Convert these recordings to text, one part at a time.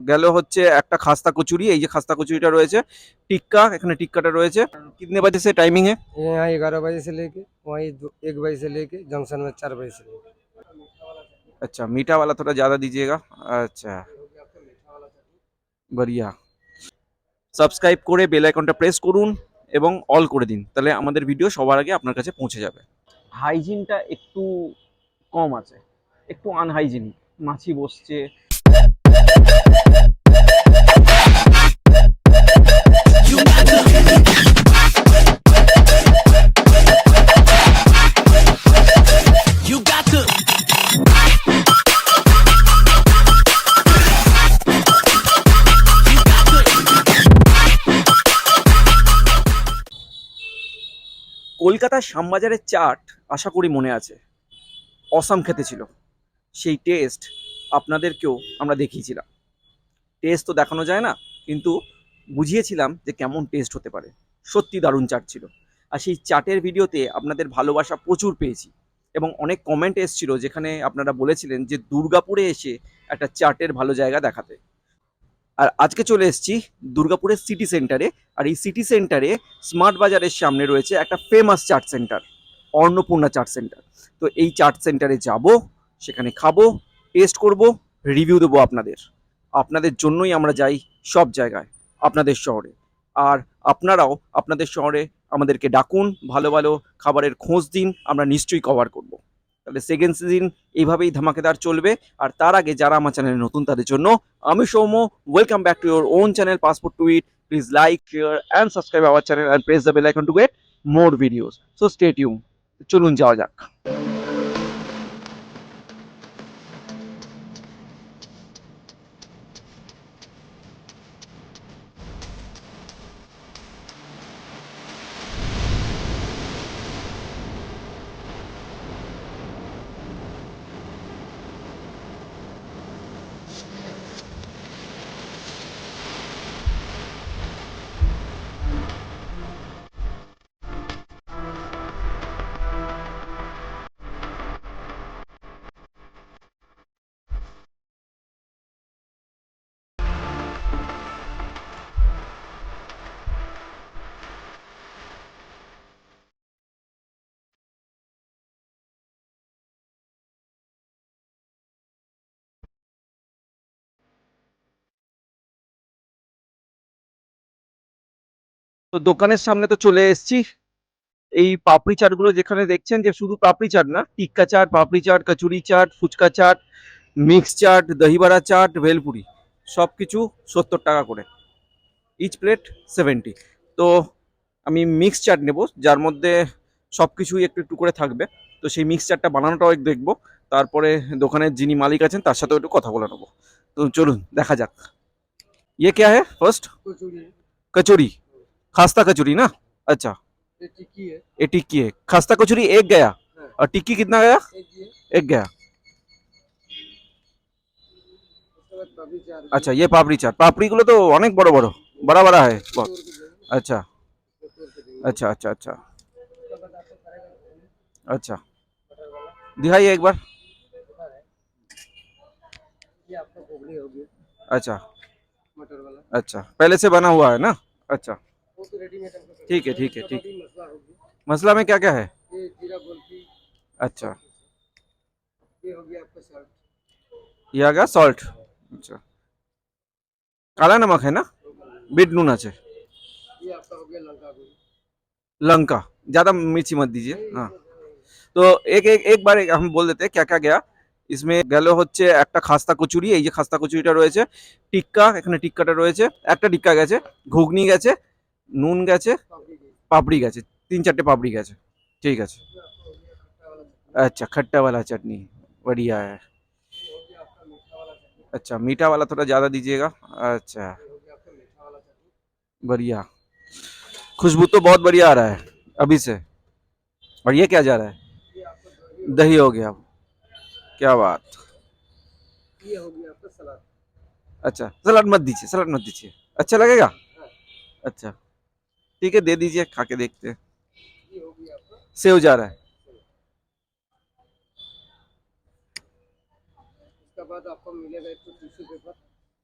গেল হচ্ছে একটা খাস্তা কচুরি এই যে খাস্তা কচুরিটা রয়েছে টিক্কা এখানে টিক্কাটা রয়েছে কিতনে বাজে সে টাইমিং है ये यहाँ ग्यारह बजे से लेके वहीं दो- एक बजे से लेके जंक्शन में चार बजे से लेके अच्छा मीठा वाला थोड़ा ज़्यादा दीजिएगा अच्छा बढ़िया সাবস্ক্রাইব করে বেল আইকনটা প্রেস করুন এবং অল করে দিন তাহলে আমাদের ভিডিও সবার আগে আপনার কাছে পৌঁছে যাবে হাইজিনটা একটু কম আছে একটু আনহাইজিনিক মাছি বসছে কলকাতার শ্যামবাজারের চাট আশা করি মনে আছে। অসাম খেতে ছিল। সেই টেস্ট আপনাদেরকেও আমরা দেখিয়েছিলাম। টেস্ট তো দেখানো যায় না, কিন্তু বুঝিয়েছিলাম যে কেমন টেস্ট হতে পারে। সত্যি দারুণ চাট ছিল। আর সেই চাটের ভিডিওতে আপনাদের ভালোবাসা প্রচুর পেয়েছি। এবং অনেক কমেন্ট এসেছিল যেখানে আপনারা বলেছিলেন যে দুর্গাপুরে এসে একটা চাটের ভালো জায়গা দেখাতে। আর আজকে চলে এসেছি দুর্গাপুরের সিটি সেন্টারে আর এই সিটি সেন্টারে স্মার্ট বাজারের সামনে রয়েছে একটা famous chaat centre Annapurna chaat centre তো এই চাট সেন্টারে যাব, সেখানে খাব টেস্ট করব রিভিউ দেবো আপনাদের। আপনাদের জন্যই আমরা যাই সব জায়গায়, আপনাদের শহরে। আর আপনারাও আপনাদের শহরে আমাদেরকে ডাকুন, ভালো ভালো খাবারের খোঁজ দিন, আমরা নিশ্চয়ই কভার করব। তাহলে সেকেন্ড সিজন এইভাবেই ধামাকেদার চলবে। আর তার আগে যারা আমার চ্যানেলে নতুন, তাদের জন্য আমি Soumya welcome back to your own channel passport to it please like share and subscribe our channel and press the bell icon to get more videos so stay tuned চলুন, যাওয়া যাক। তো দোকানের সামনে তো চলে এসছি। এই পাপড়ি চাটগুলো যেখানে দেখছেন যে শুধু পাপড়ি চাট না টিক্কা চাট পাপড়ি চাট কচুরি চাট ফুচকা চাট মিক্স চাট দহিবড়া চাট ভেলপুরি সব কিছু সত্তর টাকা করে। Each plate seventy. তো আমি মিক্স চাট নেব যার মধ্যে সব কিছুই একটু একটু করে থাকবে। তো সেই মিক্স চাটটা বানানোটাও দেখব তারপরে দোকানের যিনি মালিক আছেন তার সাথেও একটু কথা বলে নেব। তো চলুন দেখা যাক। ইয়ে কে হ্যাঁ ফার্স্ট কচুরি। खास्ता कचौरी ना? अच्छा। ये टिक्की है। खास्ता कचौरी एक गया? और टिक्की कितना गया? एक गया। अच्छा আচ্ছা ইয়ে পাপড়ি চাট পাপড়িগুলো তো অনেক बड़ो। বড় बड़ा বড়া হয় अच्छा। अच्छा अच्छा अच्छा। अच्छा। दिखाइए एक बार। अच्छा। अच्छा। पहले से बना हुआ है ना? अच्छा। वो तो रेडीमेड हमको सब- ठीक है ठीक है उसका ठीक बाद ही मसला होगी मसला में क्या क्या है ये जीरा गोलकी अच्छा ये हो गया आपका सॉल्ट ये आ गया सॉल्ट अच्छा काला नमक है ना बीट नून আছে ये आपका हो गया लंका गुड़ लंका ज्यादा मिर्ची मत दीजिए हाँ তো এক এক একবার এক- আমি বল দেতে ক্যা ক্যা গয়া इसमें গেল হচ্ছে একটা খাস্তা কচুরি এই যে খাস্তা কচুরিটা রয়েছে টিক্কা এখানে টিক্কাটা রয়েছে একটা টিক্কা গেছে ঘুগনি গেছে নুন গেছে पापड़ी की পাপড়ি গেছে তিন চারটে পাপড়ি গেছে ঠিক আছে इसमें आपका हो गया खट्टा वाला अच्छा खट्टा वाला चटनी बढ़िया है ये हो गया आपका मीठा वाला चटनी अच्छा मीठा वाला थोड़ा ज़्यादा दीजिएगा अच्छा ये हो गया आपका मीठा वाला चटनी बढ़िया खुशबू तो बहुत बढ़िया आ रहा है अभी से और ये क्या जा रहा है ये आपका दही दही हो गया क्या बात ये हो गया आपका सलाद अच्छा सलाद मत दीजिए सलाद मत दीजिए अच्छा लगेगा अच्छा ठीक है दे दीजिए खा के देखते हैं सेव जा रहा है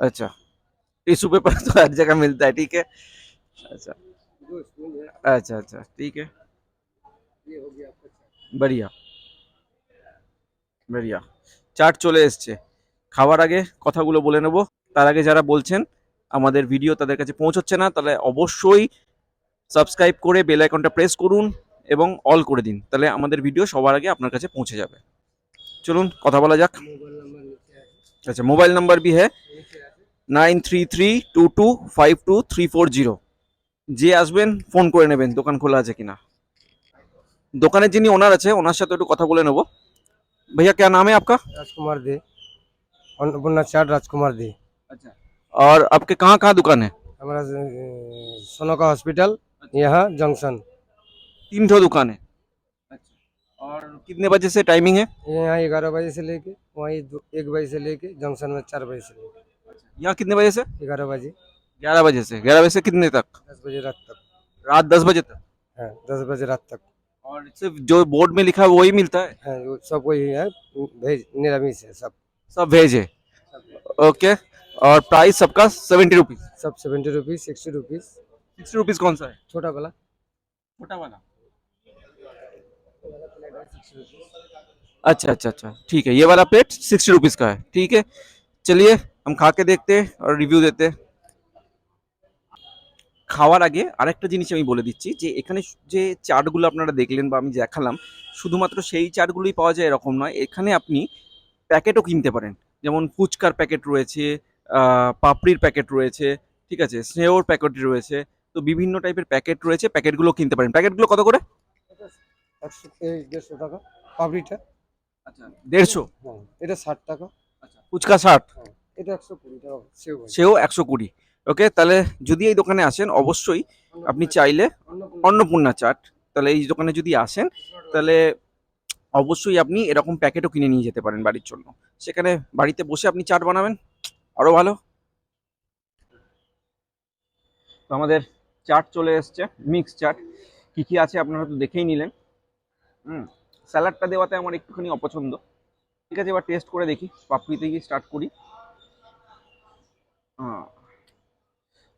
अच्छा टिश्यू पेपर तो हर जगह मिलता है ठीक है अच्छा अच्छा अच्छा ठीक है बढ़िया बढ़िया चाट चले চলে এসছে খাওয়ার আগে কথাগুলো বলে নেব তার আগে যারা বলছেন আমাদের ভিডিও তাদের কাছে পৌঁছচ্ছে না তাহলে অবশ্যই সাবস্ক্রাইব করে বেল আইকনটা প্রেস করুন এবং অল করে দিন তাহলে আমাদের ভিডিও সবার আগে আপনার কাছে পৌঁছে যাবে চলুন কথা বলা যাক मोबाइल नंबर नीचे है আচ্ছা মোবাইল নাম্বার বি হ্যাঁ नीचे है nine three three two two five two three four zero যে আসবেন ফোন করে নেবেন দোকান খোলা আছে কিনা দোকানের যিনি ওনার আছে ওনার সাথে একটু কথা বলে নেবো भैया क्या नाम है आपका राजकुमार दे अन्नपूर्णा चाट राजकुमार दे अच्छा और आपके कहाँ कहाँ दुकान है हमारा अ, सोनोका हॉस्पिटल यहाँ जंक्शन। तीन ठो दुकान है। अच्छा। और कितने बजे से टाइमिंग है? यहाँ ग्यारह बजे से लेके वहीं एक बजे से लेके जंक्शन में चार बजे से लेके। यहाँ कितने बजे से? ग्यारह बजे। ग्यारह बजे से। ग्यारह बजे से कितने तक? दस बजे रात तक। रात दस बजे तक? हाँ दस बजे रात तक। और सिर्फ़ जो बोर्ड में लिखा है वही मिलता है? हाँ सब वही है। भेज निरामिष है सब। सब वेज है? ओके। और प्राइस सबका सेवेंटी रुपीज़ सब seventy rupees sixty rupees sixty rupees कौन सा है छोटा वाला छोटा वाला अच्छा अच्छा अच्छा ठीक है ये वाला प्लेट सिक्सटी रुपीज का है ठीक है चलिए हम खा के देखते हैं और रिव्यू देते हैं খাওয়ার আগে আরেকটা জিনিস আমি বলে দিচ্ছি যে এখানে যে চাটগুলো আপনারা দেখলেন বা আমি দেখালাম শুধুমাত্র সেই চাটগুলোই পাওয়া যায় এরকম নয় এখানে আপনি প্যাকেটও কিনতে পারেন যেমন ফুচকার প্যাকেট রয়েছে আহ, পাপড়ির প্যাকেট রয়েছে ঠিক আছে স্নেহর প্যাকেট রয়েছে তো বিভিন্ন টাইপের প্যাকেট রয়েছে প্যাকেটগুলো কিনতে পারেন। প্যাকেটগুলো কত করে? একশো দেড়শো টাকা পাপড়িটা আচ্ছা দেড়শো? হ্যাঁ এটা ষাট টাকা। আচ্ছা ফুচকা ষাট? এটা একশো কুড়ি টাকা সেও সেও একশো কুড়ি। ওকে তাহলে যদি এই দোকানে আসেন অবশ্যই আপনি চাইলে অন্নপূর্ণা অন্নপূর্ণা চাট তাহলে এই দোকানে যদি আসেন তাহলে অবশ্যই আপনি এরকম প্যাকেটও কিনে নিয়ে যেতে পারেন বাড়ির জন্য। সেখানে বাড়িতে বসে আপনি চাট বানাবেন আরও ভালো। তো আমাদের চাট চলে এসছে মিক্স চাট কি কি আছে আপনারা তো দেখেই নিলেন। হুম স্যালাডটা দেওয়াতে আমার একটুখানি অপছন্দ। ঠিক আছে, এবার টেস্ট করে দেখি পাপড়ি থেকে স্টার্ট করি।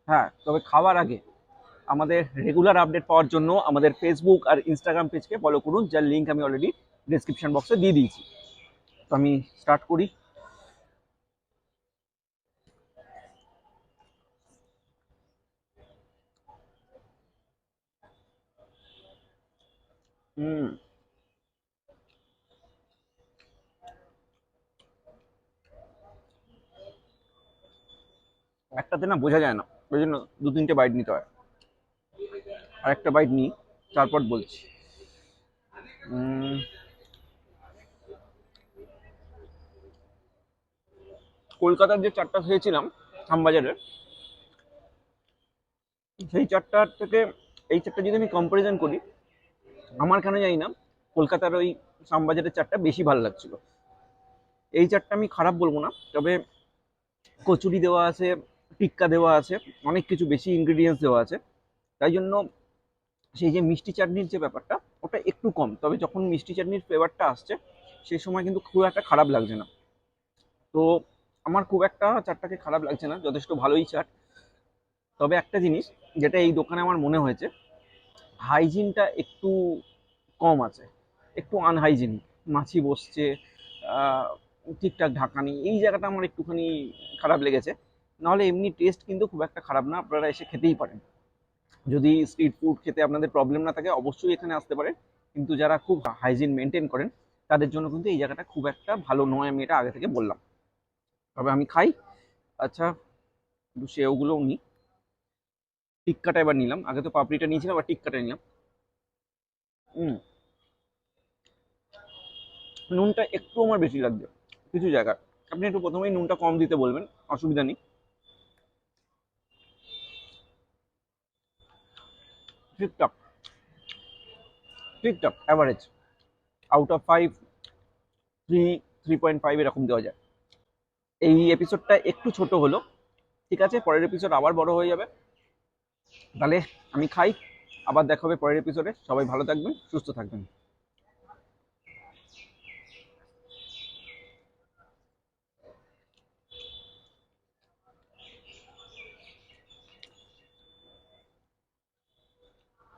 হ্যাঁ তবে খাওয়ার আগে আমাদের রেগুলার আপডেট পাওয়ার জন্য আমাদের ফেসবুক আর ইনস্টাগ্রাম পেজকে ফলো করুন, যার লিঙ্ক আমি অলরেডি ডিসক্রিপশন বক্সে দিয়ে দিয়েছি। তো আমি স্টার্ট করি। হুম। একটাতে না বোঝা যায় না, ওই জন্য দু তিনটে বাইট নিতে হয়। আর একটা বাইট নিই, তারপর বলছি। কলকাতার যে চারটা খেয়েছিলাম খামবাজারের সেই চারটার থেকে, এই চারটা যদি আমি কম্পারিজন করি আমার কেন জানি না, কলকাতার ওই শ্যামবাজারের চারটা বেশি ভালো লাগছিল। এই চারটা আমি খারাপ বলব না, তবে কচুরি দেওয়া আছে, টিক্কা দেওয়া আছে, অনেক কিছু বেশি ইনগ্রিডিয়েন্টস দেওয়া আছে। তাই জন্য সেই যে মিষ্টি চাটনির যে ব্যাপারটা, ওটা একটু কম, তবে যখন মিষ্টি চাটনির ফ্লেভারটা আসছে সেই সময় কিন্তু খুব একটা খারাপ লাগছে না। তো আমার খুব একটা চাটটাকে খারাপ লাগছে না, যথেষ্ট ভালোই চাট। তবে একটা জিনিস, যেটা এই দোকানে আমার মনে হয়েছে হাইজিনটা একটু কম আছে। একটু আনহাইজিনিক মাছি বসছে ঠিকঠাক ঢাকা নেই। এই জায়গাটা আমার একটুখানি খারাপ লেগেছে। নাহলে এমনি টেস্ট কিন্তু খুব একটা খারাপ না, আপনারা এসে খেতেই পারেন। যদি স্ট্রিট ফুড খেতে আপনাদের প্রবলেম না থাকে, অবশ্যই এখানে আসতে পারেন। কিন্তু যারা খুব হাইজিন মেনটেন করেন, তাদের জন্য কিন্তু এই জায়গাটা খুব একটা ভালো নয়, আমি এটা আগে থেকে বললাম। তবে আমি খাই। আচ্ছা একটু সেওগুলোও নিই। টিক্কাটা এবার নিলাম। আগে তো পাপড়িটা নিয়েছিলাম, আবার টিক্কাটা নিলাম। নুনটা একটু আমার বেশি লাগবে, কিছু জায়গায় আপনি একটু প্রথমেই নুনটা কম দিতে বলবেন, অসুবিধা নেই। ঠিকঠাক ঠিকঠাক average out of five three three point five এরকম দেওয়া যায়। এই এপিসোডটা একটু ছোট হলো, ঠিক আছে? পরের এপিসোড আবার বড় হয়ে যাবে। তাহলে আমি খাই আবার দেখা হবে পরের এপিসোডে সবাই ভালো থাকবেন সুস্থ থাকবেন।